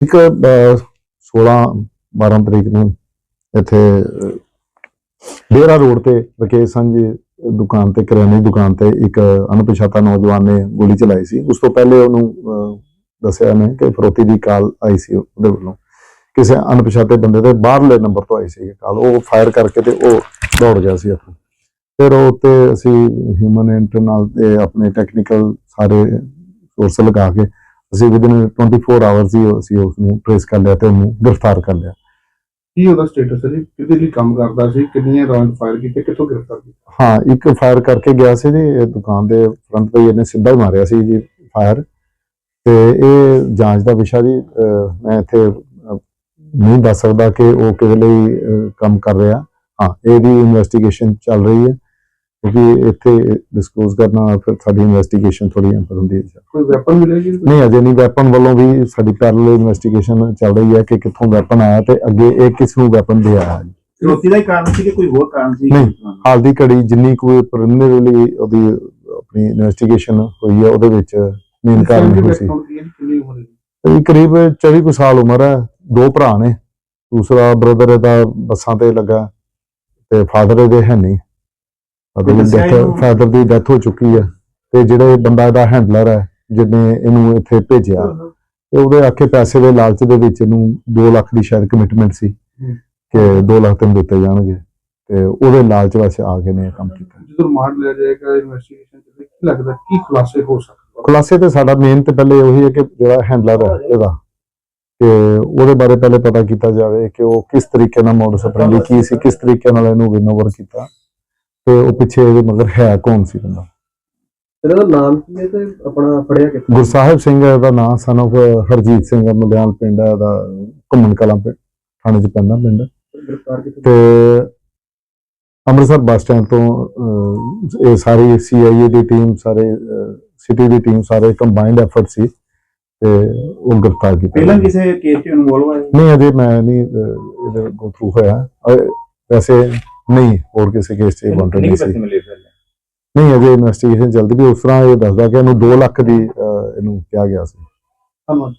ਇੱਕ ਅਹ, 16 12 ਤਰੀਕ ਨੂੰ ਇੱਥੇ ਡੇਰਾ ਰੋਡ ਤੇ ਰਕੇਸ਼ ਸੰਜੀ ਦੁਕਾਨ ਤੇ ਕਰਿਆਨੇ ਦੀ ਦੁਕਾਨ ਤੇ ਇੱਕ ਅਣਪਛਾਤਾ ਨੌਜਵਾਨ ਨੇ ਗੋਲੀ ਚਲਾਈ ਸੀ। ਉਸ ਤੋਂ ਪਹਿਲੇ ਉਹਨੂੰ ਦੱਸਿਆ ਨੇ ਕਿ ਫਰੋਤੀ ਦੀ ਕਾਲ ਆਈ ਸੀ ਉਹਦੇ ਵੱਲੋਂ। ਕਿਸੇ ਅਣਪਛਾਤੇ ਬੰਦੇ ਦੇ ਬਾਹਰਲੇ ਨੰਬਰ ਤੋਂ ਆਈ ਸੀ ਕਾਲ। ਉਹ ਫਾਇਰ ਕਰਕੇ ਤੇ ਉਹ ਦੌੜ ਗਿਆ ਸੀ ਆਪਣਾ ਫਿਰ ਉਹ ਤੇ ਅਸੀਂ ਹਿਊਮਨ ਇੰਟਰਨਲ ਤੇ ਆਪਣੇ ਟੈਕਨੀਕਲ ਸਾਰੇ ਸੋਰਸ ਲਗਾ ਕੇ ਅਸੀਂ ਵਿਦਿਨ 24 ਆਵਰਸ ਹੀ ਅਸੀਂ ਉਸ ਨੂੰ ਟ੍ਰੇਸ ਕਰ ਲਿਆ ਤੇ ਉਹਨੂੰ ਗ੍ਰਿਫਤਾਰ ਕਰ ਲਿਆ। ਕੀ ਉਹਦਾ ਸਟੇਟਸ ਹੈ ਜੀ? ਕਿਹਦੇ ਲਈ ਕੰਮ ਕਰਦਾ ਸੀ? ਕਿੰਨੀਆਂ ਰਾਉਂਡ ਫਾਇਰ ਕੀਤੇ? ਕਿੱਥੋਂ ਗ੍ਰਿਫਤਾਰ ਕੀਤਾ? ਹਾਂ ਇੱਕ ਫਾਇਰ ਕਰਕੇ ਗਿਆ ਸੀ ਜੀ ਇਹ ਦੁਕਾਨ ਦੇ ਫਰੰਟ ਤੇ ਇਹਨੇ ਸਿੱਧਾ ਹੀ ਮਾਰਿਆ ਸੀ ਜੀ ਫਾਇਰ ਤੇ ਇਹ ਜਾਂਚ ਦਾ ਵਿਸ਼ਾ ਜੀ ਮੈਂ ਇੱਥੇ ਨਹੀਂ ਦੱਸ ਸਕਦਾ ਕਿ ਉਹ ਕਿਹਦੇ ਲਈ ਕੰਮ ਕਰ ਰਿਹਾ। ਹਾਂ ਇਹਦੀ ਇਨਵੈਸਟੀਗੇਸ਼ਨ ਚੱਲ ਰਹੀ ਹੈ। ਕਿਉਂਕਿ ਇੱਥੇ ਡਿਸਕਲੋਜ਼ ਕਰਨਾ ਫਿਰ ਸਾਡੀ ਇਨਵੈਸਟੀਗੇਸ਼ਨ ਥੋੜੀ ਅੰਦਰ ਹੁੰਦੀ ਹੈ ਕੋਈ ਵੈਪਨ ਮਿਲਿਆ ਜੀ ਨਹੀਂ ਅਜੇ ਨਹੀਂ ਵੈਪਨ ਵੱਲੋਂ ਵੀ ਸਾਡੀ ਪੈਰਲਲ ਇਨਵੈਸਟੀਗੇਸ਼ਨ ਚੱਲ ਰਹੀ ਹੈ ਕਿ ਕਿੱਥੋਂ ਵੈਪਨ ਆਇਆ ਤੇ ਅੱਗੇ ਇਹ ਕਿਸ ਨੂੰ ਵੈਪਨ ਦੇ ਆਇਆ ਜੀ ਚੁਣੌਤੀ ਦਾ ਹੀ ਕਾਰਨ ਸੀ ਕਿ ਕੋਈ ਹੋਰ ਕਾਰਨ ਸੀ ਨਹੀਂ। ਹਾਲ ਦੀ ਘੜੀ ਜਿੰਨੀ ਕੋਈ ਪ੍ਰੀਲਿਮਿਨਰੀ ਉਹਦੀ ਆਪਣੀ ਇਨਵੈਸਟੀਗੇਸ਼ਨ ਹੋਈ ਹੈ ਉਹਦੇ ਵਿੱਚ ਮੇਨ ਕਾਰਨ Family ਇਹ ਸੀ background ਕੀ ਹੈ? ਕਿੰਨੀ ਉਮਰ ਹੈ ਜੀ? ਇਹ ਕਰੀਬ 24 ਕੁ ਸਾਲ ਉਮਰ ਹੈ ਦੋ ਭਰਾ ਨੇ ਦੂਸਰਾ ਬ੍ਰਦਰ ਇਹਦਾ ਬੱਸਾਂ ਤੇ ਲੱਗਾ ਤੇ ਫਾਦਰ ਇਹਦੇ ਹੈ ਨਹੀਂ ਫਾਦਰ ਦੀ ਡੈਥ ਇਹਨੂੰ? ਫਾਦਰ ਦੀ ਡੈਥ ਹੋ ਚੁੱਕੀ ਹੈ ਤੇ ਜਿਹੜੇ ਬੰਦਾ ਇਹਦਾ ਹੈਂਡਲਰ ਹੈ ਜਿਹਨੇ ਇਹਨੂੰ ਇੱਥੇ ਭੇਜਿਆ ਤੇ ਉਹਦੇ ਆਖੇ ਪੈਸੇ ਦੇ ਲਾਲਚ ਦੇ ਵਿੱਚ ਇਹਨੂੰ 2 ਲੱਖ ਦੀ ਸ਼ਾਇਦ ਕਮਿਟਮੈਂਟ ਸੀ। ਕਿ 2 ਲੱਖ ਤੈਨੂੰ ਦਿੱਤੇ ਜਾਣਗੇ ਤੇ ਉਹਦੇ ਲਾਲਚ ਵਿੱਚ ਆ ਕੇ ਨੇ ਕੰਮ ਕੀਤਾ। ਜਦੋਂ ਰਿਮਾਂਡ ਲਿਆ ਜਾਏਗਾ ਇਨਵੈਸਟੀਗੇਸ਼ਨ ਚ ਕੀ ਲੱਗਦਾ ਕੀ ਖੁਲਾਸੇ ਹੋ ਸਕਦੇ। ਖੁਲਾਸੇ ਤੇ ਸਾਡਾ ਮੇਨ ਤੇ ਪਹਿਲੇ ਉਹੀ ਹੈ ਕਿ ਜਿਹੜਾ ਹੈਂਡਲਰ ਹੈ ਇਹਦਾ ਕਿ ਉਹਦੇ ਬਾਰੇ ਪਹਿਲੇ ਪਤਾ ਕੀਤਾ ਜਾਵੇ ਕਿ ਉਹ ਕਿਸ ਤਰੀਕੇ ਨਾਲ ਮੋਡਸ ਆਪਰੈਂਡੀ ਕੀ ਸੀ ਕਿਸ ਤਰੀਕੇ ਨਾਲ ਇਹਨੂੰ ਵਿਨ ਓਵਰ ਕੀਤਾ। ਤੇ ਉਹ ਪਿੱਛੇ ਇਹਦੇ ਮਗਰ ਹੈ ਕੌਣ ਸੀ ਬੰਦਾ? ਇਹਦਾ ਨਾਮ ਕੀ ਹੈ ਤੇ ਆਪਣਾ ਫੜਿਆ ਕਿੱਥੇ? ਗੁਰਸਾਹਿਬ ਸਿੰਘ ਇਹਦਾ ਨਾਮ ਸਨ ਹਰਜੀਤ ਸਿੰਘ ਮਲਿਆਲ ਪਿੰਡ ਇਹਦਾ ਘੁੰਮਣ ਕਲਾਂ ਪਿੰਡ ਥਾਣੇ ਚ ਪੈਂਦਾ ਪਿੰਡ। ਗ੍ਰਿਫਤਾਰ ਤੇ ਅੰਮ੍ਰਿਤਸਰ ਬੱਸ ਸਟੈਂਡ ਤੋਂ ਇਹ ਸਾਰੀ ਸੀਆਈਏ ਦੀ ਟੀਮ ਸਾਰੇ ਸਿਟੀ ਦੀ ਟੀਮ ਸਾਰੇ ਕੰਬਾਈਨਡ ਐਫਰਟ ਸੀ ਤੇ ਉਹ ਗ੍ਰਿਫਤਾਰ ਕੀਤਾ। ਪਹਿਲਾਂ ਕਿਸੇ ਕੇਸ 'ਚ ਇਨਵੋਲਵ ਹੋਏ ਨਹੀਂ ਅਜੇ ਮੈਂ ਨਹੀਂ ਇਹਦੇ ਗੋ ਥਰੂ ਹੋਇਆ। ਵੈਸੇ ਨਹੀਂ ਹੋਰ ਕਿਸੇ ਕੇਸ 'ਚ ਵਾਂਟਡ ਨਹੀਂ ਸੀ। ਨਹੀਂ ਅਜੇ ਇਨਵੈਸਟੀਗੇਸ਼ਨ ਚੱਲਦੀ ਵੀ ਉਸ ਤਰ੍ਹਾਂ ਇਹ ਦੱਸਦਾ ਕਿ ਇਹਨੂੰ 2 ਲੱਖ ਦੀ ਅਹ, ਇਹਨੂੰ ਕਿਹਾ ਗਿਆ ਸੀ। ਧੰਨਵਾਦ